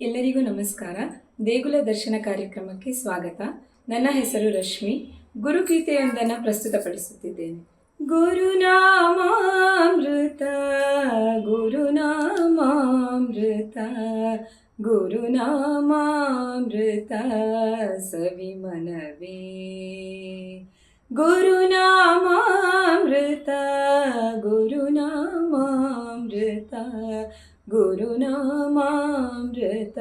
ಎಲ್ಲರಿಗೂ ನಮಸ್ಕಾರ. ದೇಗುಲ ದರ್ಶನ ಕಾರ್ಯಕ್ರಮಕ್ಕೆ ಸ್ವಾಗತ. ನನ್ನ ಹೆಸರು ರಶ್ಮಿ. ಗುರುಗೀತೆಯೊಂದನ್ನು ಪ್ರಸ್ತುತಪಡಿಸುತ್ತಿದ್ದೇನೆ. ಗುರುನಾಮಾಮೃತ ಗುರುನಾಮಾಮೃತ ಗುರುನಾಮಾಮೃತ ಸವಿಮನವೇ ಗುರುನಾಮಾಮೃತ ಗುರುನಾಮಾಮೃತ ಗುರುನಾಮಾಮೃತ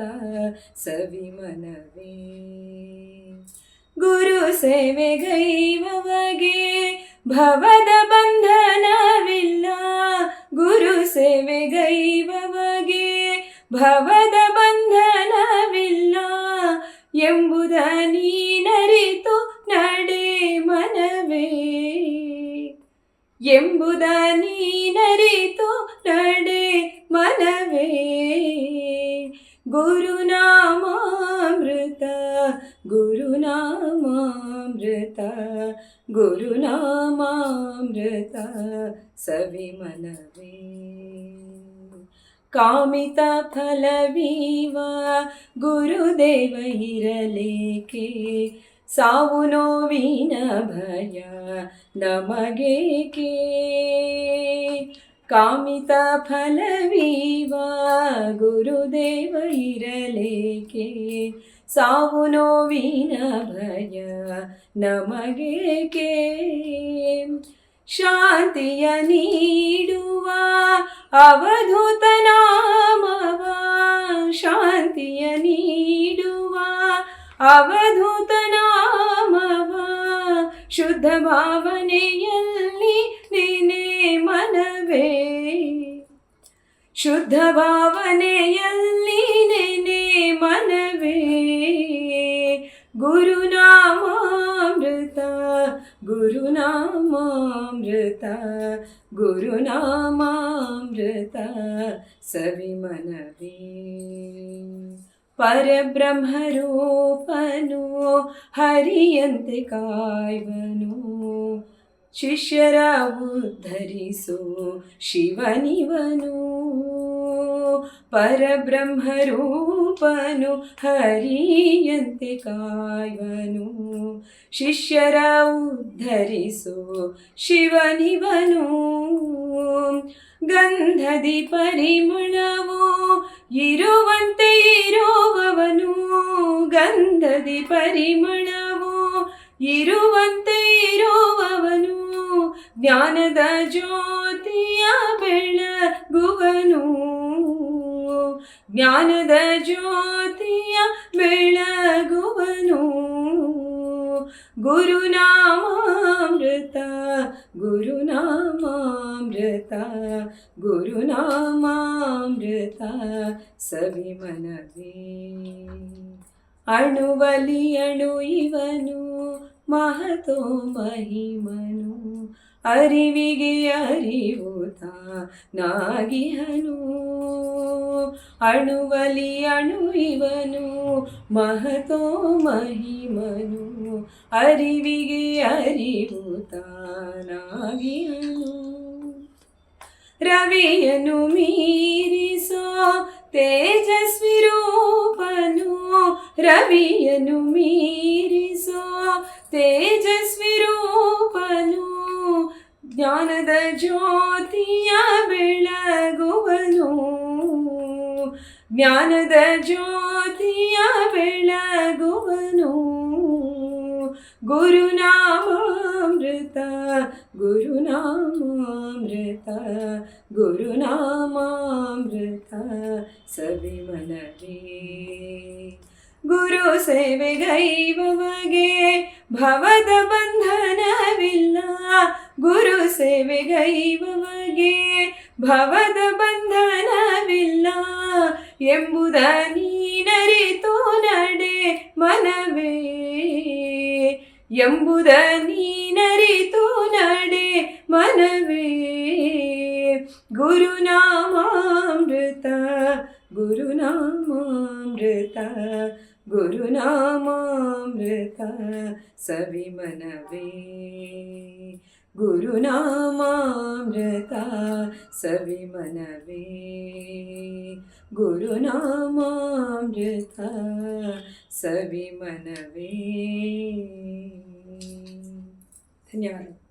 ಸವಿಮನವೇ ಗುರು ಸೇವೆ ಗೈವವಗೆ ಭವದ ಬಂಧನವಿಲ್ಲ. ಗುರು ಸೇವೆ ಗೈವವಗೆ ಭವದ ಬಂಧನವಿಲ್ಲ. ಎಂಬುದ ನೀನರಿತು ನಡೆ ಮನವೇ. ಎಂಬುದ ನೀನರಿತು ನಡೆ ಮನವೇ ಗುರುನಾಮಾಮೃತ ಗುರುನಾಮಾಮೃತ ಗುರುನಾಮಾಮೃತ ಸವಿಮನವೇ ಕಾಮಿತ ಫಲವೀವ ಗುರುದೇವ ಇರಲೇಕೆ ಸಾವು ನೋವಿನ ಭಯ ನಮಗೇಕೆ ಕಾಮಿತ ಫಲವೀವ ಗುರುದೇವ ಇರಲೇಕೆ? ಸಾವು ನೋವಿನ ಭಯ ನಮಗೇಕೆ? ಶಾಂತಿಯ ನೀಡುವ ಅವಧೂತ ನಾಮವ ಶಾಂತಿಯ ನೀಡುವ ಅವಧೂತ ನಾಮವ ಶುದ್ಧ ಭಾವನೆಯಲ್ಲಿ ಶುದ್ಧ ಭಾವನೆಯಲ್ಲಿ ನೆನೆ ಮನವೇ. ಗುರುನಾಮಾಮೃತ ಗುರುನಾಮಾಮೃತ ಗುರುನಾಮಾಮೃತ ಸವಿಮನವೇ ಪರಬ್ರಹ್ಮರೂಪನು ಹರಿಯಂತೆ ಕಾಯುವನು. ಶಿಷ್ಯರ ಉದ್ಧರಿಸು ಶಿವನಿವನು. ಪರಬ್ರಹ್ಮರೂಪನು ಹರಿಯಂತೆ ಕಾಯುವನು. ಶಿಷ್ಯರ ಉದ್ಧರಿಸು ಶಿವನಿವನು. ಗಂಧದಿ ಪರಿಮಳವೋ ಇರುವಂತೆ ಇರುವವನು. ಗಂಧದಿ ಪರಿಮಳವೋ ಇರುವಂತೆ ಇರುವವನು. ಜ್ಞಾನದ ಜ್ಯೋತಿಯ ಬೆಳಗುವನು. ಜ್ಞಾನದ ಜ್ಯೋತಿಯ ಬೆಳಗುವನು ಗುರುನಾಮಾಮೃತ ಗುರುನಾಮಾಮೃತ ಗುರುನಾಮಾಮೃತ ಸವಿಮನವೇ ಅಣುವಲಿ ಅಣು ಇವನು ಮಹತೋ ಮಹಿಮನು ಅರಿವಿಗೆ ಅರಿವುತ ನಾಗಿಹನು ಅಣುವಲಿ ಅಣು ಇವನು, ಮಹತೋ ಮಹಿಮನು. ಅರಿವಿಗೆ ಅರಿವುತ ನಾಗಿಹನು ರವಿಯನು ಮೀರಿಸೋ ತೇಜಸ್ವಿ ರೂಪನು. ರವಿಯನು ಮೀರಿಸೋ ರೂಪನು ಜ್ಞಾನದ ಜ್ಯೋತಿಯ ಬೆಳಗುವನು. ಜ್ಞಾನದ ಜ್ಯೋತಿಯ ಬೆಳಗುವನು. ಗುರುನಾಮಾಮೃತ ಗುರುನಾಮಾಮೃತ ಗುರುನಾಮಾಮೃತ ಸವಿಮನವೇ ಗುರು ಸೇವೆಗೈವವಗೆ ಭವದ ಬಂಧನವಿಲ್ಲ. ಗುರು ಸೇವೆಗೈವವಗೆ ಭವದ ಬಂಧನವಿಲ್ಲ ಎಂಬುದ ನೀನರಿತು ನಡೆ ಮನವೇ ಎಂಬುದ ನೀನರಿತು ನಡೆ ಮನವೇ ಗುರುನಾಮಾಮೃತ ಗುರುನಾಮಾಮೃತ ಗುರುನಾಮಾಮೃತ ಸವಿಮನವೇ ಗುರುನಾಮಾಮೃತ ಸವಿಮನವೇ ಗುರುನಾಮಾಮೃತ ಅಮೃತಾಮೃತ ಸವಿಮನವೇ ಧನ್ಯವಾದ